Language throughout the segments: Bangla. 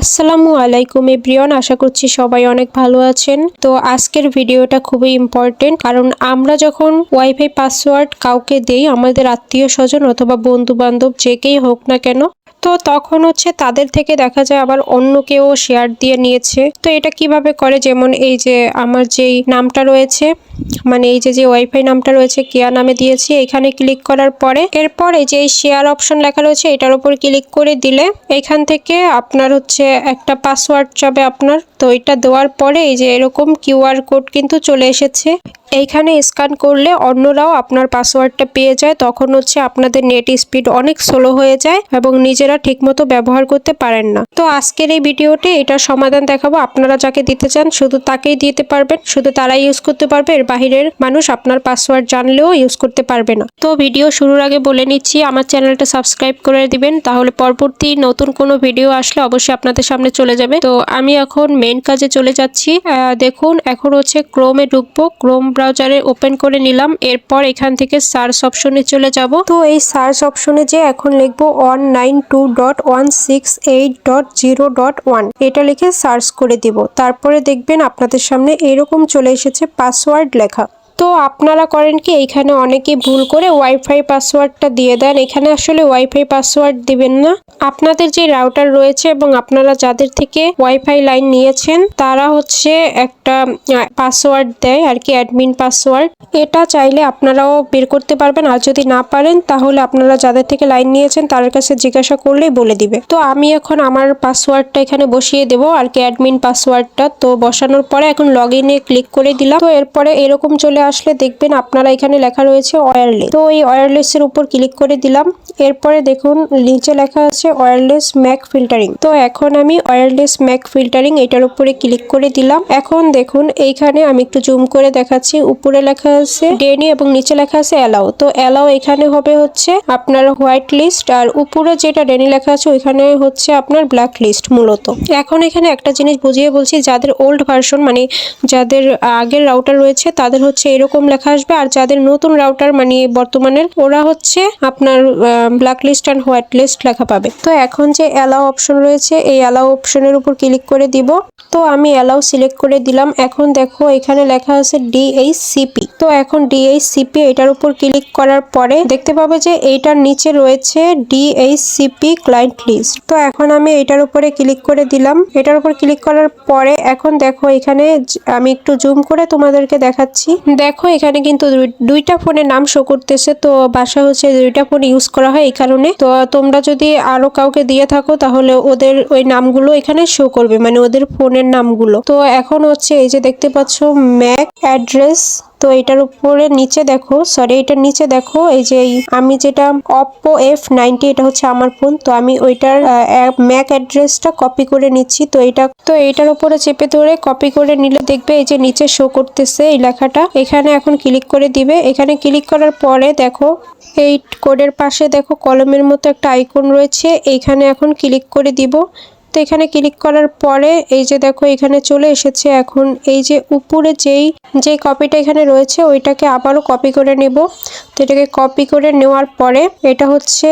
আসসালামু আলাইকুম এভরিওয়ান, আশা করছি সবাই অনেক ভালো আছেন। তো আজকের ভিডিওটা খুবই ইম্পর্টেন্ট কারণ আমরা যখন ওয়াইফাই পাসওয়ার্ড কাউকে দেই, আমাদের আত্মীয় স্বজন অথবা বন্ধু বান্ধব যে কেই হোক না কেন তো তখন হচ্ছে তাদের থেকে দেখা যায় আবার অন্য কেউ শেয়ার দিয়ে নিয়েছে। তো এটা কীভাবে করে? যেমন এই যে আমার যেই নামটা রয়েছে মানে এই যে যে ওয়াইফাই নামটা রয়েছে কেয়া নামে দিয়েছি, এখানে ক্লিক করার পরে এরপর এই যে শেয়ার অপশন লেখা রয়েছে, এটার উপর ক্লিক করে দিলে এখান থেকে আপনার হচ্ছে একটা পাসওয়ার্ড যাবে আপনার। তো এটা দেওয়ার পরে এই যে এরকম কিউআর কোড কিন্তু চলে এসেছে। এইখানে স্ক্যান করলে অন্যরাও আপনার পাসওয়ার্ডটা পেয়ে যায়। তখন হচ্ছে আপনাদের নেট স্পিড অনেক স্লো হয়ে যায় এবং নিজেরা ঠিকমতো ব্যবহার করতে পারেন না। তো আজকের এই ভিডিওতে এটার সমাধান দেখাবো। আপনারা যাকে দিতে চান শুধু তাকেই দিতে পারবেন। শুধু তারাই ইউজ করতে পারবে। এর বাহিরের মানুষ আপনার পাসওয়ার্ড জানলেও ইউজ করতে পারবে না। তো ভিডিও শুরুর আগে বলে নিচ্ছি, আমার চ্যানেলটা সাবস্ক্রাইব করে দিবেন। তাহলে পরবর্তী নতুন কোনো ভিডিও আসলে অবশ্যই আপনাদের সামনে চলে যাবে। তো আমি এখন মেন কাজে চলে যাচ্ছি। দেখুন, এখন হচ্ছে ক্রোমে ঢুকবো। ক্রোম ব্রাউজারে ওপেন করে নিলাম। এরপর এখান থেকে সার্চ অপশনে চলে যাব। তো এই সার্চ অপশনে যে এখন লিখব one nine two dot one six eight dot zero dot one এটা লিখে সার্চ করে দিব। তারপরে দেখবেন আপনাদের সামনে এরকম চলে এসেছে পাসওয়ার্ড লেখা। তো আপনারা করেন কি, এইখানে অনেকে ভুল করে ওয়াইফাই পাসওয়ার্ডটা দিয়ে দেন। এখানে আসলে ওয়াইফাই পাসওয়ার্ড দিবেন না। আপনাদের যে রাউটার রয়েছে এবং আপনারা যাদের থেকে ওয়াইফাই লাইন নিয়েছেন, তারা হচ্ছে একটা পাসওয়ার্ড দেয় আর কি অ্যাডমিন পাসওয়ার্ড এটা চাইলে আপনারাও বের করতে পারবেন। আর যদি না পারেন, তাহলে আপনারা যাদের থেকে লাইন নিয়েছেন, তাদের কাছে জিজ্ঞাসা করলেই বলে দিবে। তো আমি এখন আমার পাসওয়ার্ডটা এখানে বসিয়ে দেবো, আর কি অ্যাডমিন পাসওয়ার্ডটা তো বসানোর পরে এখন লগ ইনে ক্লিক করে দিলাম। তো এরপরে এরকম চলে আসলে দেখবেন আপনারা এখানে লেখা রয়েছে ওয়্যারলেস তো এই ওয়্যারলেস এর উপর ক্লিক করে দিলাম। এরপরে দেখুন, নিচে লেখা আছে ওয়্যারলেস ম্যাক ফিল্টারিং তো এখন আমি ওয়্যারলেস ম্যাক ফিল্টারিং এটার উপরে ক্লিক করে দিলাম। এখন দেখুন, এইখানে আমি একটু জুম করে দেখাচ্ছি। উপরে লেখা আছে ডেনি এবং নিচে লেখা আছে অ্যালাও তো অ্যালাও এখানে হবে হচ্ছে আপনার হোয়াইট লিস্ট আর উপরে যেটা ডেনি লেখা আছে, ওইখানে হচ্ছে আপনার ব্ল্যাক লিস্ট মূলত। এখন এখানে একটা জিনিস বুঝিয়ে বলছি, যাদের ওল্ড ভার্সন মানে যাদের আগের রাউটার রয়েছে, তাদের হচ্ছে এরকম লেখা আসবে। আর যাদের নতুন রাউটার মানে বর্তমানের, ওরা হচ্ছে আপনার black list and white list লেখা পাবে। তো এখন যে অ্যালাও অপশন রয়েছে, এই অ্যালাও অপশনের উপর ক্লিক করে দিব। তো আমি অ্যালাও সিলেক্ট করে দিলাম। এখন দেখো এখানে লেখা আছে ডিএইচসিপি তো এখন ডিএইচসিপি এটার উপর ক্লিক করার পরে দেখতে পাবে যে এইটার নিচে রয়েছে ডিএইচসিপি ক্লায়েন্ট লিস্ট তো এখন আমি এটার উপরে ক্লিক করে দিলাম। এটার উপর ক্লিক করার পরে এখন দেখো এখানে আমি একটু জুম করে তোমাদেরকে দেখাচ্ছি। দেখো, এখানে কিন্তু দুই- দুইটা ফোনের নাম শো করতেছে। তো বাসা হচ্ছে দুইটা ফোন ইউজ করা হয় এই কারণে। তো তোমরা যদি আরও কাউকে দিয়ে থাকো, তাহলে ওদের ওই নামগুলো এখানে শো করবে মানে ওদের ফোনের নামগুলো। তো এখন হচ্ছে এই যে দেখতে পাচ্ছ ম্যাক অ্যাড্রেস তো এটার উপরে নিচে দেখো সরি এটার নিচে দেখো, এই যে আমি যেটা অপো এফ নাইনটি এটা হচ্ছে আমার ফোন তো আমি ওইটার ম্যাক অ্যাড্রেসটা কপি করে নিচ্ছি। তো এটা, তো এইটার উপরে চেপে ধরে কপি করে নিলে দেখবে এই যে নিচে শো করতেছে এই লেখাটা। এখানে এখন ক্লিক করে দিবে। এখানে ক্লিক করার পরে দেখো, এই কোডের পাশে দেখো কলমের মতো একটা আইকন রয়েছে। এইখানে এখন ক্লিক করে দিব। তো এখানে ক্লিক করার পরে এই যে দেখো এখানে চলে এসেছে। এখন এই যে উপরে যেই যে কপিটা এখানে রয়েছে, ওইটাকে আবারও কপি করে নেব। তো এটাকে কপি করে নেওয়ার পরে এটা হচ্ছে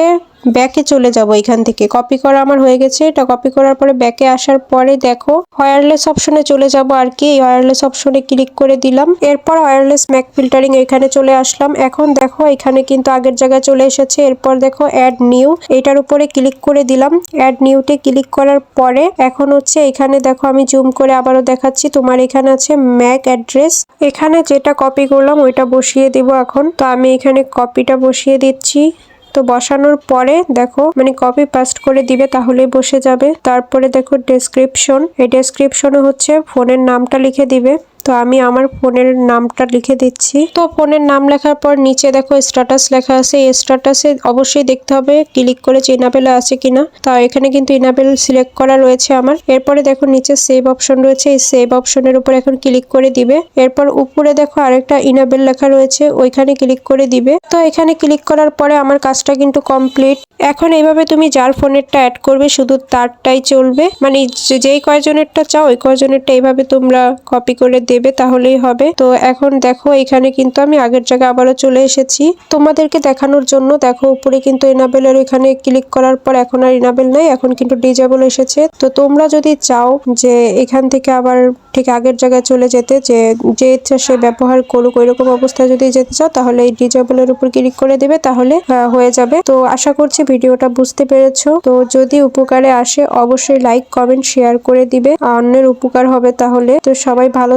ব্যাকে চলে যাব এখান থেকে। কপি করা আমার হয়ে গেছে। এটা কপি করার পরে ব্যাকে আসার পরে দেখো ওয়্যারলেস অপশনে চলে যাব আর কি। এই ওয়্যারলেস অপশনে ক্লিক করে দিলাম। এরপর ওয়্যারলেস ম্যাক ফিল্টারিং এখানে চলে আসলাম। এখন দেখো, এখানে কিন্তু আগের জায়গায় চলে এসেছে। এরপর দেখো অ্যাড নিউ এটার উপরে ক্লিক করে দিলাম। অ্যাড নিউতে ক্লিক করার পরে এখন হচ্ছে এখানে দেখো, আমি জুম করে আবারও দেখাচ্ছি। তোমার এখানে আছে ম্যাক অ্যাড্রেস এখানে যেটা কপি করলাম, ওইটা বসিয়ে দিব এখন। তো আমি এখানে কপিটা বসিয়ে দিচ্ছি। তো বসানোর পরে দেখো মানে কপি পাস্ট করে দিবে তাহলেই বসে যাবে। তারপরে দেখো ডেসক্রিপশন এই ডেসক্রিপশনে হচ্ছে ফোনের নামটা লিখে দিবে। তো আমি আমার ফোনের নামটা লিখে দিচ্ছি। তো ফোনের নাম লেখার পর নিচে দেখো স্ট্যাটাস লেখা আছে। এই স্ট্যাটাসে অবশ্যই দেখতে হবে ক্লিক করে যে ইনাবেল আছে কিনা। তা এখানে কিন্তু ইনাবেল সিলেক্ট করা রয়েছে আমার। এরপরে দেখো নিচে সেভ অপশন রয়েছে। এই সেভ অপশনের উপর এখন ক্লিক করে দিবে। এরপর উপরে দেখো আরেকটা ইনাবেল লেখা রয়েছে। ওইখানে ক্লিক করে দিবে। তো এখানে ক্লিক করার পরে আমার কাজটা কিন্তু কমপ্লিট এখন এইভাবে তুমি যার ফোনেরটা অ্যাড করবে শুধু তারটাই চলবে। মানে যেই কয়জনেরটা চাও, ওই কয়জনেরটা এইভাবে তোমরা কপি করে দেবে তাহলেই হবে। তো এখন দেখো, এখানে কিন্তু আমি আগের জায়গায় আবারও চলে এসেছি। তোমাদেরকে দেখানোর জন্য দেখো, উপরে কিন্তু এনাবেলের এখানে ক্লিক করার পর এখন আর এনাবেল নাই, এখন কিন্তু ডিজেবল এসেছে। তো তোমরা যদি চাও যে এখান থেকে আবার ঠিক আগের জায়গায় চলে যেতে, যে যে ইচ্ছা সে ব্যবহার করুক, ওইরকম অবস্থায় যদি যেতে চাও, তাহলে এই ডিজেবলের উপর ক্লিক করে দেবে, তাহলে হয়ে যাবে। তো আশা করছি ভিডিওটা বুঝতে পেরেছ। তো যদি উপকারে আসে, অবশ্যই লাইক কমেন্ট শেয়ার করে দিবে। অন্যের উপকার হবে তাহলে। তো সবাই ভালো